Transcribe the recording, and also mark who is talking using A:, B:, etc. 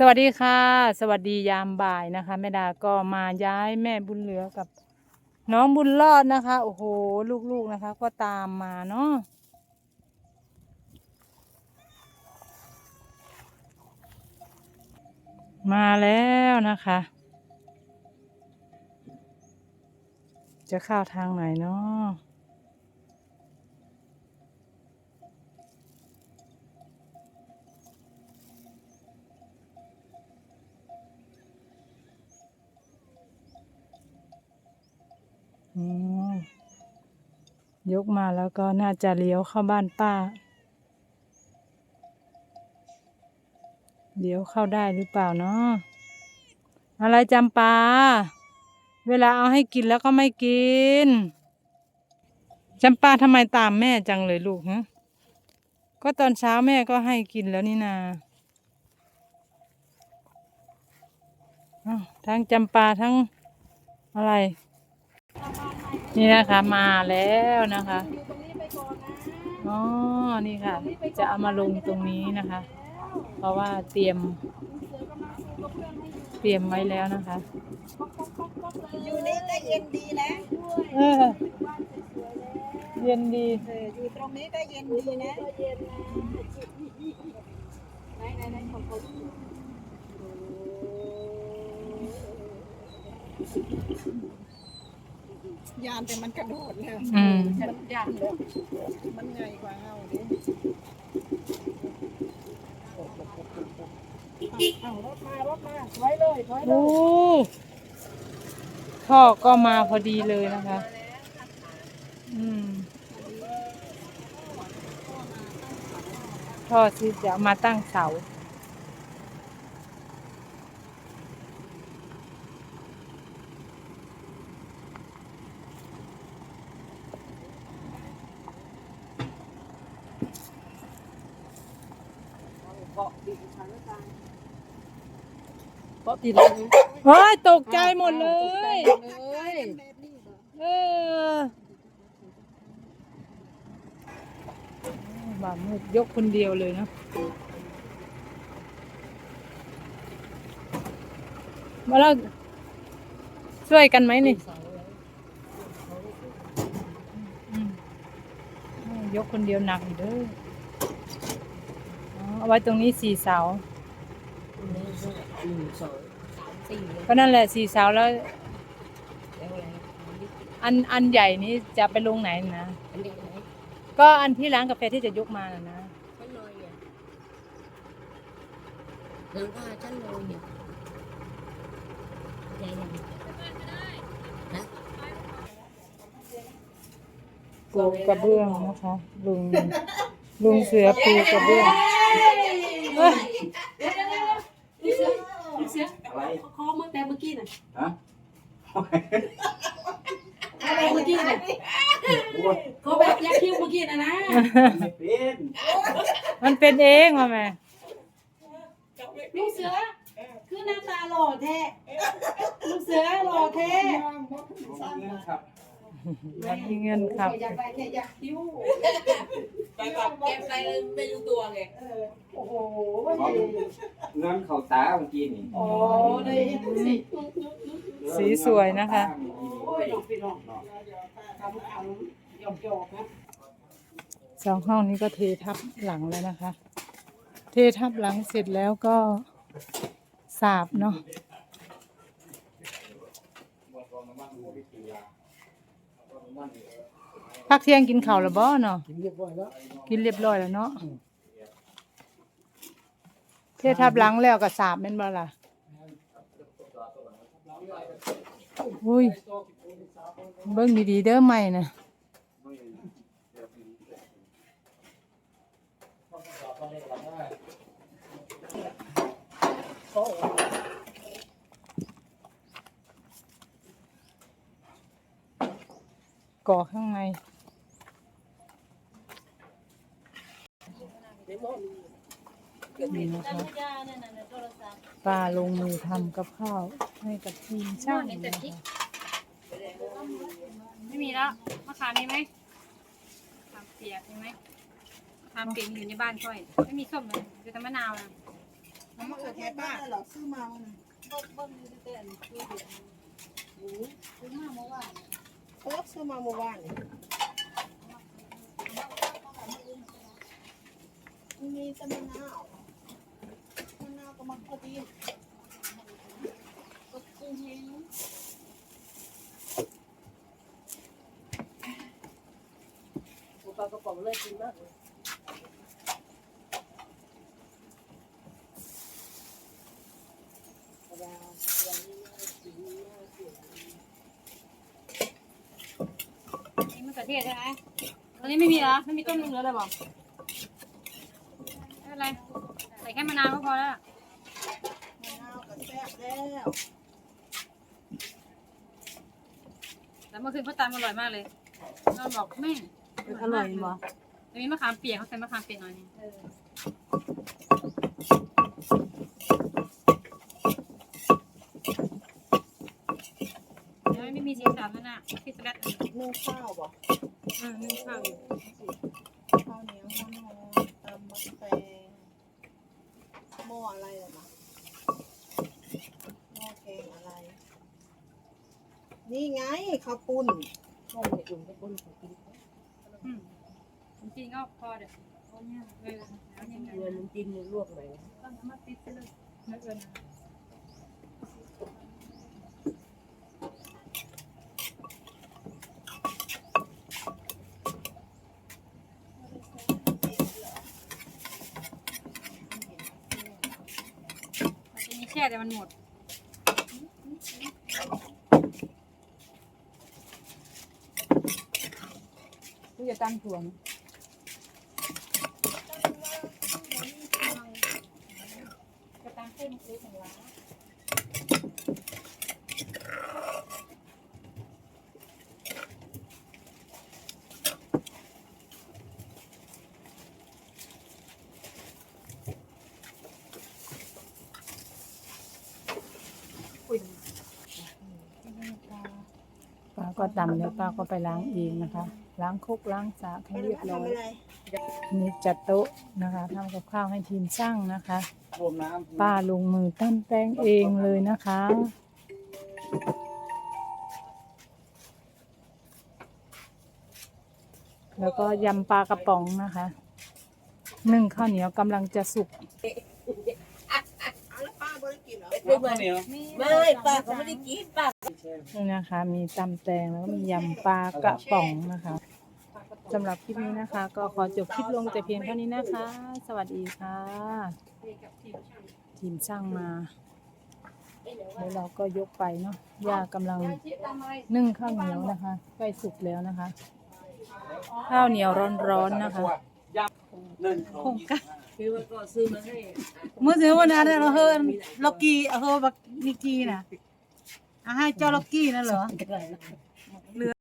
A: สวัสดีค่ะ สวัสดียามบ่ายนะคะแม่ดาก็มาย้ายแม่บุญเหลือกับ น้องบุญรอดนะคะ โอ้โห ลูกๆนะคะ ก็ตามมาเนาะมาแล้วนะคะ จะเข้าทางไหนเนาะอืม ยกมาแล้วก็น่าจะเลี้ยวเข้าบ้านป้า เลี้ยวเข้าได้หรือเปล่าเนาะอะไรจำปา เวลาเอาให้กินแล้วก็ไม่กินจำปาทำไมตามแม่จังเลยลูกฮะก็ตอนเช้าแม่ก็ให้กินแล้วนี่นาทั้งจำปาทั้งอะไร นี่นะคะมาแล้วนะคะอ๋อนี่ค่ะ จะเอามาลงตรงนี้นะคะ เพราะว่าเตรียม เตรียมไว้แล้วนะคะ
B: อยู่นี่ก็เย็นดีนะ
A: เออเย็นดี
B: เอออยู่ตรงนี้ก็เย็นดีนะไหนไหนไหนของผม ยานแต่มันกระโดดเลย
A: อืม
B: มันยานเลยมันใหญ่กว่าเฮาดิเอารถมารถมาถอยเลยถอยเล
A: โอ้
B: ย
A: ท่อก็มาพอดีเลยนะคะ อืมท่อที่จะมาตั้งเสา
B: เกาะติดเลย
A: เฮ้ยตกใจหมดเลย
B: เลย
A: เออบ่ามุกยกคนเดียวเลยนะ มาแล้วช่วยกันไหมนี่อืมยกคนเดียวหนักอยู่เด้อ เอาไว้ตรงนี้สี่เสา
C: หนึ่งสองสามสี่
A: ก็นั่นแหละสี่เสาแล้ว
C: แล้วอะไร
A: อันอันใหญ่นี้จะไปลงไหนนะ
C: อันเด็กไหน
A: ก็อันที่ร้านกาแฟที่จะยกมาน่ะนะ
C: ชั้นลอยเนี่ยหลังคาชั้นลอยเนี่ยใหญ่ยังนะ
A: ปูกระเบื้องนะคะลุง ลุงเสือปูกระเบื้องเอ้ย
D: เสียคอเมื่อแต่เมื่อกี้น่ะ
E: ฮะ
D: อะไรเมื่อกี้น่ะ
E: โอ้ย
D: เขาแบบยักคิ้วเมื่อกี้น่ะนะ
E: ไม่เป็น
A: มันเป็นเองว่ะแม่
D: ลูกเสือคือหน้าตาหล่อแท้ลูกเสือหล่อแท้
E: ผมเงินครับ
A: มันมีเงินครับ
B: อยากได้แค่อยากคิ้ว
C: ไปกับแกไปไม่รู้ตัวไง
B: เออโอ้โห
E: เงินเขาตาเมื่อกี้นี่
B: โอ้ได้เห็นสิ
A: สีสวยนะคะ
D: โอ้ยน้องพี่น้องทำเอาหยอกหยอกนะ
A: สองห้องนี้ก็เททับหลังแล้วนะคะ เททับหลังเสร็จแล้วก็สาบเนาะ พักเที่ยงกินข้าวแล้วบ่เนาะ
B: กินเรียบร้อยแล้ว
A: กินเรียบร้อยแล้วเนาะเททับหลังแล้วก็สาบแม่นบ่ล่ะอุ้ยเบิ่งดีๆเด้อใหม่นะก่อข้างใน นี่นะคะป้าลงมือทำกับข้าวให้กับทีมช่างนะคะ
F: ไม่มีแล้วมะขามมีไหมมะขามเปียกมีไหมมะขามเปียกอยู่ในบ้านค่อย ไม่มีส้มเลยมีแต่มะนาวนะ
B: น้ำมะเขือเทศป้าหรอซื้อมาวันนั้น
D: บ่บ่มีแต่อันคือเดียวหมูซื้อมาเมื่อวาน
B: เออซื้อมาเมื่อวานนี่มีแต่มะนาวมะนาวก็มักพอดี
D: ก็คือเฮง
C: กูปลากระป๋องเลยกินมากเลย
F: นี่มะเขือเทศใช่ไหมตอนนี้ไม่มีเหรอ ไม่มีต้นนึงเหลือเลยบอกไม่เป็นไร ใส่แค่มะนาวก็พอแล้ว
B: มะนาวก็แซ่บแล้ว
F: แต่เมื่อคืนเขาตำอร่อยมากเลยนอนบอกแม่
A: อร่อยบ่
F: จะมีมะขามเปียกเขาใส่มะขามเปียกหน่อยนึงเดี๋ยวไม่มีสีสันแล้วน่ะพี่สแลต
B: นึ่งข้าวบ่
F: อืมนึ่งข้าวอยู่
B: ข้าวเหนียวข้าวหอมตำมะแตงหม้ออะไรล่ะมาหม้อแกงอะไร นี่ไงข้าวปุ้น
C: ห้องเนี่ยลุงก็คนกิน
F: อืมจริงๆก็พอเดี๋ยวเอาเนี่ยเออแล้วยังไง
C: เงินมันกินลวกไหน
F: ต้องเอามาติดไปเลยไม่เกินนะมันจะมีแช่แต่มันหมด
A: กูจะตั้งถ่วง
F: กระตังเส้นซื้อของร้าน
A: ป้าก็ตำแล้วป้าก็ไปล้างเองนะคะ ล้างคุกล้างสากให้
B: ไม่
A: เรี
B: ได้
A: ยบร้อ
B: ทำ
A: ย
B: อะไร
A: นี่จัดโต๊ะนะคะทำกับข้าวให้ทีมช่างนะคะ
E: รวมน้ำ
A: ป้าลงมือตั้มแป้งเองเลยนะคะแล้วก็ยำปลากระป๋องนะคะนึ่งข้าวเหนียวกำลังจะสุก
B: เอาแล้วป้าบ่ได้กินเหรอ
C: ไม่ไม่ไม่ป้าเขาไม่ได้กินป้า
A: นี่นะคะ มีตำแตงแล้วก็มียำปลากระป๋องนะคะสำหรับคลิปนี้นะคะ ก็ขอจบคลิปลงแต่เพียงเท่านี้นะคะ สวัสดีค่ะ ทีมช่างมาแล้วเราก็ยกไปเนาะย่ากำลังนึ่งข้าวเหนียวนะคะใกล้สุกแล้วนะคะ ข้าวเหนียวร้อนๆนะคะ
E: หนึ่ง
A: โครงการ
C: คือว่าก็ซื้อมาให้
G: เมื่อซื้อวันนั้นเราเฮิร์นล็อกกี้เฮิร์บักนิกกี้น่ะอะ ให้เจ้าล็อกกี้นั่นเหรอ